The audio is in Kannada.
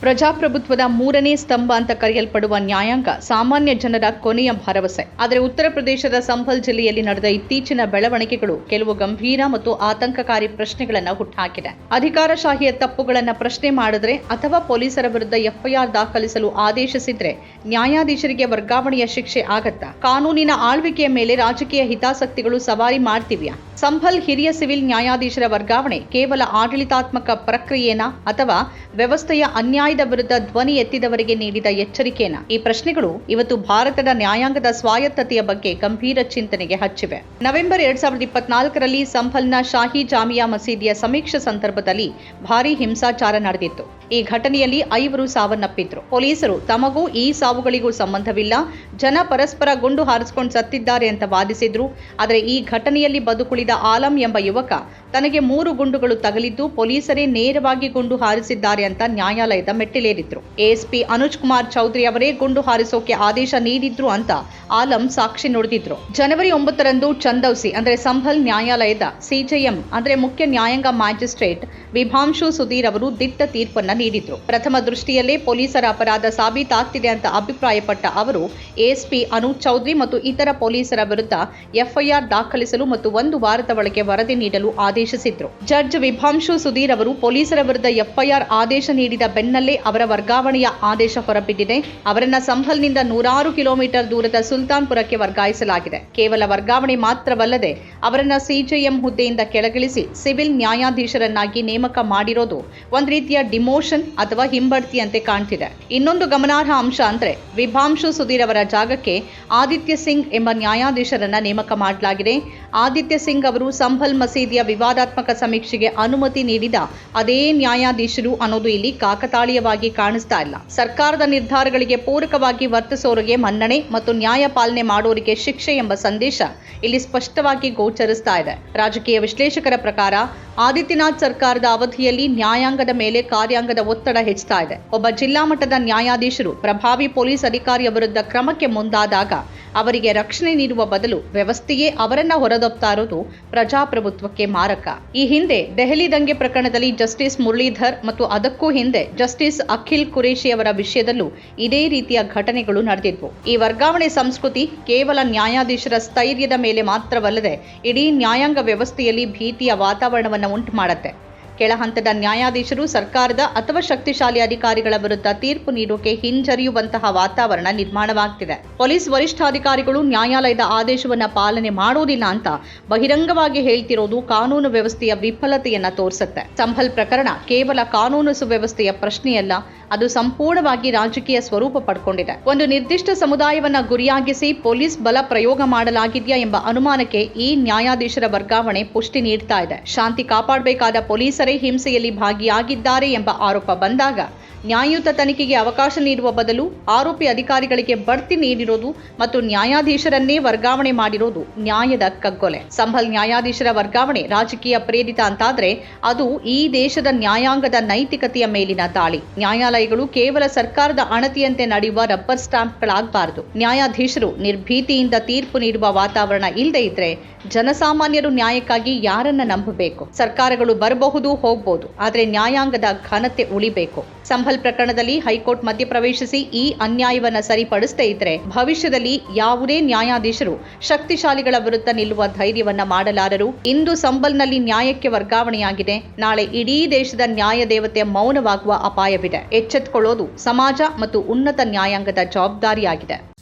ಪ್ರಜಾಪ್ರಭುತ್ವದ ಮೂರನೇ ಸ್ತಂಭ ಅಂತ ಕರೆಯಲ್ಪಡುವ ನ್ಯಾಯಾಂಗ ಸಾಮಾನ್ಯ ಜನರ ಕೊನೆಯ ಭರವಸೆ. ಆದರೆ ಉತ್ತರ ಪ್ರದೇಶದ ಸಂಭಲ್ ಜಿಲ್ಲೆಯಲ್ಲಿ ನಡೆದ ಇತ್ತೀಚಿನ ಬೆಳವಣಿಗೆಗಳು ಕೆಲವು ಗಂಭೀರ ಮತ್ತು ಆತಂಕಕಾರಿ ಪ್ರಶ್ನೆಗಳನ್ನು ಹುಟ್ಟುಹಾಕಿದೆ ಅಧಿಕಾರಶಾಹಿಯ ತಪ್ಪುಗಳನ್ನು ಪ್ರಶ್ನೆ ಮಾಡಿದ್ರೆ ಅಥವಾ ಪೊಲೀಸರ ವಿರುದ್ಧ ಎಫ್ಐಆರ್ ದಾಖಲಿಸಲು ಆದೇಶಿಸಿದ್ರೆ ನ್ಯಾಯಾಧೀಶರಿಗೆ ವರ್ಗಾವಣೆಯ ಶಿಕ್ಷೆ ಆಗತ್ತಾ? ಕಾನೂನಿನ ಆಳ್ವಿಕೆಯ ಮೇಲೆ ರಾಜಕೀಯ ಹಿತಾಸಕ್ತಿಗಳು ಸವಾರಿ ಮಾಡ್ತಿವ್ಯಾ? ಸಂಭಲ್ ಹಿರಿಯ ಸಿವಿಲ್ ನ್ಯಾಯಾಧೀಶರ ವರ್ಗಾವಣೆ ಕೇವಲ ಆಡಳಿತಾತ್ಮಕ ಪ್ರಕ್ರಿಯೆನಾ ಅಥವಾ ವ್ಯವಸ್ಥೆಯ ಅನ್ಯಾಯದ ವಿರುದ್ಧ ಧ್ವನಿ ಎತ್ತಿದವರಿಗೆ ನೀಡಿದ ಎಚ್ಚರಿಕೆನಾ? ಈ ಪ್ರಶ್ನೆಗಳು ಇವತ್ತು ಭಾರತದ ನ್ಯಾಯಾಂಗದ ಸ್ವಾಯತ್ತತೆಯ ಬಗ್ಗೆ ಗಂಭೀರ ಚಿಂತನೆಗೆ ಹಚ್ಚಿವೆ. ನವೆಂಬರ್ ಎರಡ್ ಸಾವಿರದ ಇಪ್ಪತ್ನಾಲ್ಕರಲ್ಲಿ ಸಂಭಲ್ನ ಶಾಹಿ ಜಾಮಿಯಾ ಮಸೀದಿಯ ಸಮೀಕ್ಷೆ ಸಂದರ್ಭದಲ್ಲಿ ಭಾರೀ ಹಿಂಸಾಚಾರ ನಡೆದಿತ್ತು. ಈ ಘಟನೆಯಲ್ಲಿ ಐವರು ಸಾವನ್ನಪ್ಪಿದ್ರು. ಪೊಲೀಸರು ತಮಗೂ ಈ ಸಾವುಗಳಿಗೂ ಸಂಬಂಧವಿಲ್ಲ. ಜನ ಪರಸ್ಪರ ಗುಂಡು ಹಾರಿಸಿಕೊಂಡು ಸತ್ತಿದ್ದಾರೆ ಅಂತ ವಾದಿಸಿದ್ರು. ಆದರೆ ಈ ಘಟನೆಯಲ್ಲಿ ಬದುಕುಳಿದ ಆಲಂ ಎಂಬ ಯುವಕ ತನಗೆ ಮೂರು ಗುಂಡುಗಳು ತಗಲಿದ್ದು ಪೊಲೀಸರೇ ನೇರವಾಗಿ ಗುಂಡು ಹಾರಿಸಿದ್ದಾರೆ ಅಂತ ನ್ಯಾಯಾಲಯದ ಮೆಟ್ಟಿಲೇರಿದ್ರು. ಎಎಸ್ಪಿ ಅನುಜ್ ಕುಮಾರ್ ಚೌಧರಿ ಅವರೇ ಗುಂಡು ಹಾರಿಸೋಕೆ ಆದೇಶ ನೀಡಿದ್ರು ಅಂತ ಆಲಂ ಸಾಕ್ಷಿ ನುಡಿದಿದ್ರು. ಜನವರಿ ಒಂಬತ್ತರಂದು ಚಂದೌಸಿ ಅಂದ್ರೆ ಸಂಭಲ್ ನ್ಯಾಯಾಲಯದ ಸಿಜೆಎಂ ಅಂದ್ರೆ ಮುಖ್ಯ ನ್ಯಾಯಾಂಗ ಮ್ಯಾಜಿಸ್ಟ್ರೇಟ್ ವಿಭಾಂಶು ಸುಧೀರ್ ಅವರು ದಿಟ್ಟ ತೀರ್ಪನ್ನ ನೀಡಿದ್ರು. ಪ್ರಥಮ ದೃಷ್ಟಿಯಲ್ಲೇ ಪೊಲೀಸರ ಅಪರಾಧ ಸಾಬೀತಾಗ್ತಿದೆ ಅಂತ ಅಭಿಪ್ರಾಯಪಟ್ಟ ಅವರು ಎಎಸ್ಪಿ ಅನುಜ್ ಚೌಧರಿ ಮತ್ತು ಇತರ ಪೊಲೀಸರ ವಿರುದ್ಧ ಎಫ್ಐಆರ್ ದಾಖಲಿಸಲು ಮತ್ತು ಒಂದು ವಾರದ ಒಳಗೆ ವರದಿ ನೀಡಲು ಆದೇಶಿಸಿದ್ರು. ಜಡ್ಜ್ ವಿಭಾಂಶು ಸುಧೀರ್ ಅವರು ಪೊಲೀಸರ ವಿರುದ್ಧ ಎಫ್ಐಆರ್ ಆದೇಶ ನೀಡಿದ ಬೆನ್ನಲ್ಲೇ ಅವರ ವರ್ಗಾವಣೆಯ ಆದೇಶ ಹೊರಬಿದ್ದಿದೆ. ಅವರನ್ನ ಸಂಭಲ್ನಿಂದ ನೂರಾರು ಕಿಲೋಮೀಟರ್ ದೂರದ ಸುಲ್ತಾನ್ಪುರಕ್ಕೆ ವರ್ಗಾಯಿಸಲಾಗಿದೆ. ಕೇವಲ ವರ್ಗಾವಣೆ ಮಾತ್ರವಲ್ಲದೆ ಅವರನ್ನ ಸಿಜೆಎಂ ಹುದ್ದೆಯಿಂದ ಕೆಳಗಿಳಿಸಿ ಸಿವಿಲ್ ನ್ಯಾಯಾಧೀಶರನ್ನಾಗಿ ನೇಮಕ ಮಾಡಿರೋದು ಒಂದ್ ರೀತಿಯ ಡಿಮೋಷನ್ ಅಥವಾ ಹಿಂಬಡ್ತಿಯಂತೆ ಕಾಣ್ತಿದೆ. ಇನ್ನೊಂದು ಗಮನಾರ್ಹ ಅಂಶ ಅಂದ್ರೆ ವಿಭಾಂಶು ಸುಧೀರ್ ಅವರ ಜಾಗಕ್ಕೆ ಆದಿತ್ಯ ಸಿಂಗ್ ಎಂಬ ನ್ಯಾಯಾಧೀಶರನ್ನ ನೇಮಕ ಮಾಡಲಾಗಿದೆ. ಆದಿತ್ಯ ಸಿಂಗ್ ಅವರು ಸಂಭಲ್ ಮಸೀದಿಯ ವಿವಾದಾತ್ಮಕ ಸಮೀಕ್ಷೆಗೆ ಅನುಮತಿ ನೀಡಿದ ಅದೇ ನ್ಯಾಯಾಧೀಶರು ಅನ್ನೋದು ಇಲ್ಲಿ ಕಾಕತಾಳೀಯವಾಗಿ ಕಾಣಿಸ್ತಾ ಇಲ್ಲ. ಸರ್ಕಾರದ ನಿರ್ಧಾರಗಳಿಗೆ ಪೂರಕವಾಗಿ ವರ್ತಿಸೋರಿಗೆ ಮನ್ನಣೆ ಮತ್ತು ನ್ಯಾಯ ಪಾಲನೆ ಮಾಡೋರಿಗೆ ಶಿಕ್ಷೆ ಎಂಬ ಸಂದೇಶ ಇಲ್ಲಿ ಸ್ಪಷ್ಟವಾಗಿ ಗೋಚರಿಸ್ತಾ ಇದೆ. ರಾಜಕೀಯ ವಿಶ್ಲೇಷಕರ ಪ್ರಕಾರ ಆದಿತ್ಯನಾಥ್ ಸರ್ಕಾರದ ಅವಧಿಯಲ್ಲಿ ನ್ಯಾಯಾಂಗದ ಮೇಲೆ ಕಾರ್ಯಾಂಗದ ಒತ್ತಡ ಹೆಚ್ಚುತ್ತಾ ಇದೆ. ಒಬ್ಬ ಜಿಲ್ಲಾ ಮಟ್ಟದ ನ್ಯಾಯಾಧೀಶರು ಪ್ರಭಾವಿ ಪೊಲೀಸ್ ಅಧಿಕಾರಿಯ ವಿರುದ್ಧ ಕ್ರಮಕ್ಕೆ ಮುಂದಾದಾಗ ಅವರಿಗೆ ರಕ್ಷಣೆ ನೀಡುವ ಬದಲು ವ್ಯವಸ್ಥೆಯೇ ಅವರನ್ನ ಹೊರದೊಪ್ತಾ ಇರೋದು ಪ್ರಜಾಪ್ರಭುತ್ವಕ್ಕೆ ಮಾರಕ. ಈ ಹಿಂದೆ ದೆಹಲಿ ದಂಗೆ ಪ್ರಕರಣದಲ್ಲಿ ಜಸ್ಟಿಸ್ ಮುರಳೀಧರ್ ಮತ್ತು ಅದಕ್ಕೂ ಹಿಂದೆ ಜಸ್ಟಿಸ್ ಅಖಿಲ್ ಕುರೇಶಿ ಅವರ ವಿಷಯದಲ್ಲೂ ಇದೇ ರೀತಿಯ ಘಟನೆಗಳು ನಡೆದಿದ್ವು. ಈ ವರ್ಗಾವಣೆ ಸಂಸ್ಕೃತಿ ಕೇವಲ ನ್ಯಾಯಾಧೀಶರ ಸ್ಥೈರ್ಯದ ಮೇಲೆ ಮಾತ್ರವಲ್ಲದೆ ಇಡೀ ನ್ಯಾಯಾಂಗ ವ್ಯವಸ್ಥೆಯಲ್ಲಿ ಭೀತಿಯ ವಾತಾವರಣವನ್ನು ಉಂಟು ಮಾಡುತ್ತೆ ಕೆಳಹಂತದ ನ್ಯಾಯಾಧೀಶರು, ಸರ್ಕಾರದ ಅಥವಾ ಶಕ್ತಿಶಾಲಿ ಅಧಿಕಾರಿಗಳ ವಿರುದ್ಧ ತೀರ್ಪು ನೀಡೋಕೆ ಹಿಂಜರಿಯುವಂತಹ ವಾತಾವರಣ ನಿರ್ಮಾಣವಾಗ್ತಿದೆ. ಪೊಲೀಸ್ ವರಿಷ್ಠಾಧಿಕಾರಿಗಳು ನ್ಯಾಯಾಲಯದ ಆದೇಶವನ್ನ ಪಾಲನೆ ಮಾಡೋದಿಲ್ಲ ಅಂತ ಬಹಿರಂಗವಾಗಿ ಹೇಳ್ತಿರೋದು ಕಾನೂನು ವ್ಯವಸ್ಥೆಯ ವಿಫಲತೆಯನ್ನ ತೋರಿಸುತ್ತೆ. ಸಂಭಲ್ ಪ್ರಕರಣ ಕೇವಲ ಕಾನೂನು ಸುವ್ಯವಸ್ಥೆಯ ಪ್ರಶ್ನೆಯಲ್ಲ ಅದು ಸಂಪೂರ್ಣವಾಗಿ ರಾಜಕೀಯ ಸ್ವರೂಪ ಪಡ್ಕೊಂಡಿದೆ. ಒಂದು ನಿರ್ದಿಷ್ಟ ಸಮುದಾಯವನ್ನ ಗುರಿಯಾಗಿಸಿ ಪೊಲೀಸ್ ಬಲ ಪ್ರಯೋಗ ಮಾಡಲಾಗಿದೆಯಾ ಎಂಬ ಅನುಮಾನಕ್ಕೆ ಈ ನ್ಯಾಯಾಧೀಶರ ವರ್ಗಾವಣೆ ಪುಷ್ಟಿ ನೀಡ್ತಾ ಇದೆ. ಶಾಂತಿ ಕಾಪಾಡಬೇಕಾದ ಪೊಲೀಸರೇ ಹಿಂಸೆಯಲ್ಲಿ ಭಾಗಿಯಾಗಿದ್ದಾರೆ ಎಂಬ ಆರೋಪ ಬಂದಾಗ ನ್ಯಾಯಯುತ ತನಿಖೆಗೆ ಅವಕಾಶ ನೀಡುವ ಬದಲು ಆರೋಪಿ ಅಧಿಕಾರಿಗಳಿಗೆ ಬಡ್ತಿ ನೀಡಿರೋದು ಮತ್ತು ನ್ಯಾಯಾಧೀಶರನ್ನೇ ವರ್ಗಾವಣೆ ಮಾಡಿರೋದು ನ್ಯಾಯದ ಕಗ್ಗೊಲೆ. ಸಂಭಲ್ ನ್ಯಾಯಾಧೀಶರ ವರ್ಗಾವಣೆ ರಾಜಕೀಯ ಪ್ರೇರಿತ ಅಂತಾದ್ರೆ ಅದು ಈ ದೇಶದ ನ್ಯಾಯಾಂಗದ ನೈತಿಕತೆಯ ಮೇಲಿನ ದಾಳಿ. ನ್ಯಾಯಾಲಯಗಳು ಕೇವಲ ಸರ್ಕಾರದ ಅಣತಿಯಂತೆ ನಡೆಯುವ ರಬ್ಬರ್ ಸ್ಟಾಂಪ್ಗಳಾಗಬಾರದು. ನ್ಯಾಯಾಧೀಶರು ನಿರ್ಭೀತಿಯಿಂದ ತೀರ್ಪು ನೀಡುವ ವಾತಾವರಣ ಇಲ್ಲದೆ ಇದ್ರೆ ಜನಸಾಮಾನ್ಯರು ನ್ಯಾಯಕ್ಕಾಗಿ ಯಾರನ್ನ ನಂಬಬೇಕು? ಸರ್ಕಾರಗಳು ಬರಬಹುದು ಹೋಗಬಹುದು ಆದರೆ ನ್ಯಾಯಾಂಗದ ಘನತೆ ಉಳಿಬೇಕು. ಸಂಭಲ್ ಪ್ರಕರಣದಲ್ಲಿ ಹೈಕೋರ್ಟ್ ಮಧ್ಯಪ್ರವೇಶಿಸಿ ಈ ಅನ್ಯಾಯವನ್ನ ಸರಿಪಡಿಸದೇ ಇದ್ರೆ ಭವಿಷ್ಯದಲ್ಲಿ ಯಾವುದೇ ನ್ಯಾಯಾಧೀಶರು ಶಕ್ತಿಶಾಲಿಗಳ ವಿರುದ್ಧ ನಿಲ್ಲುವ ಧೈರ್ಯವನ್ನ ಮಾಡಲಾರರು. ಇಂದು ಸಂಬಲ್ನಲ್ಲಿ ನ್ಯಾಯಕ್ಕೆ ವರ್ಗಾವಣೆಯಾಗಿದೆ. ನಾಳೆ ಇಡೀ ದೇಶದ ನ್ಯಾಯ ದೇವತೆ ಮೌನವಾಗುವ ಅಪಾಯವಿದೆ. ಎಚ್ಚೆತ್ತುಕೊಳ್ಳೋದು ಸಮಾಜ ಮತ್ತು ಉನ್ನತ ನ್ಯಾಯಾಂಗದ ಜವಾಬ್ದಾರಿಯಾಗಿದೆ.